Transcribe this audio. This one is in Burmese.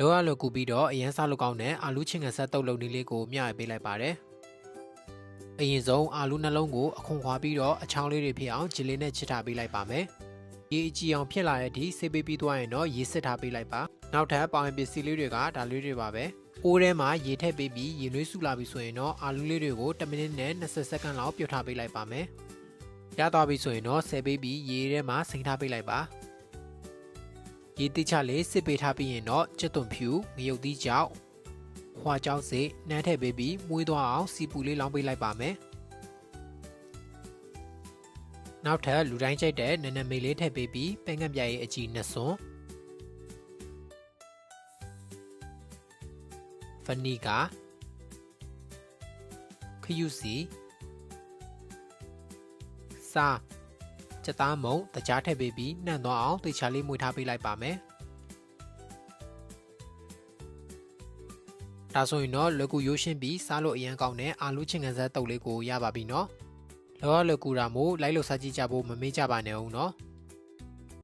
လောရလောကူပြီးတော့အရန်စားလို့ကောင်းတဲ့အာလူချင်းငဆက်တုပ်လုံးလေးလေးကိုမျှရပေးလိုက်ပါတယ်အရင်ဆုံးအာလူနှလုံးကိုအခွန်ခွာပြီးတော့အချောင်းလေးတွေဖြစ်အောင်ဂျီလေးနဲ့ချစ်ထားပေးလိုက်ပါမယ်ရေအကြည့်အောင်ဖြစ်လာတဲ့အထိဆေးပေးပြီးသွားရင်တော့ရေစစ်ထားပေးလိုက်ပါနောက်ထပ်ပေါင်ပစ္စည်းလေးတွေကဒါလေးတွေပါပဲအိုးထဲမှာရေထည့်ပေးပြီးရေနွေးစုလာပြီဆိုရင်တော့အာလူလေးတွေကို10မိနစ်နဲ့20စက္ကန့်လောက်ပြုတ်ထားပေးလိုက်ပါမယ်ရသွားပြီဆိုရင်တော့ဆယ်ပေးပြီးရေထဲမှာစိမ့်ထားပေးလိုက်ပါ ရေတိချလေးစစ်ပေးထားပြီးရင်တော့ကျွတ်သွန်ဖြူငရုတ်သီးကြောက်ဟွာကြောက်စေနှမ်းထည့်ပေးပြီးမွေးသွားအောင်စီပူလေးလောင်းပေးလိုက်ပါမယ်နောက်ထပ်လူတိုင်းကြိုက်တဲ့နနမေလေးထည့်ပေးပြီးပဲငတ်ပြရဲ့အကြီးနှစ်စွန်းဖနီကာခယူစီစာ ချက်သားမုံတကြားထည့်ပေးပြီးနှံ့သွားအောင်တေချာလေးမွေထားပေးလိုက်ပါမယ်ဒါဆိုရင်တော့လွယ်ကူရိုးရှင်းပြီးစားလို့အရန်ကောင်းတဲ့အာလူချင်းကန်ဆက်တုပ်လေးကိုရပါပြီနော်လောရလွယ်ကူတာမို့လိုက်လို့စားကြည့်ကြဖို့မမေ့ကြပါနဲ့ဦးနော်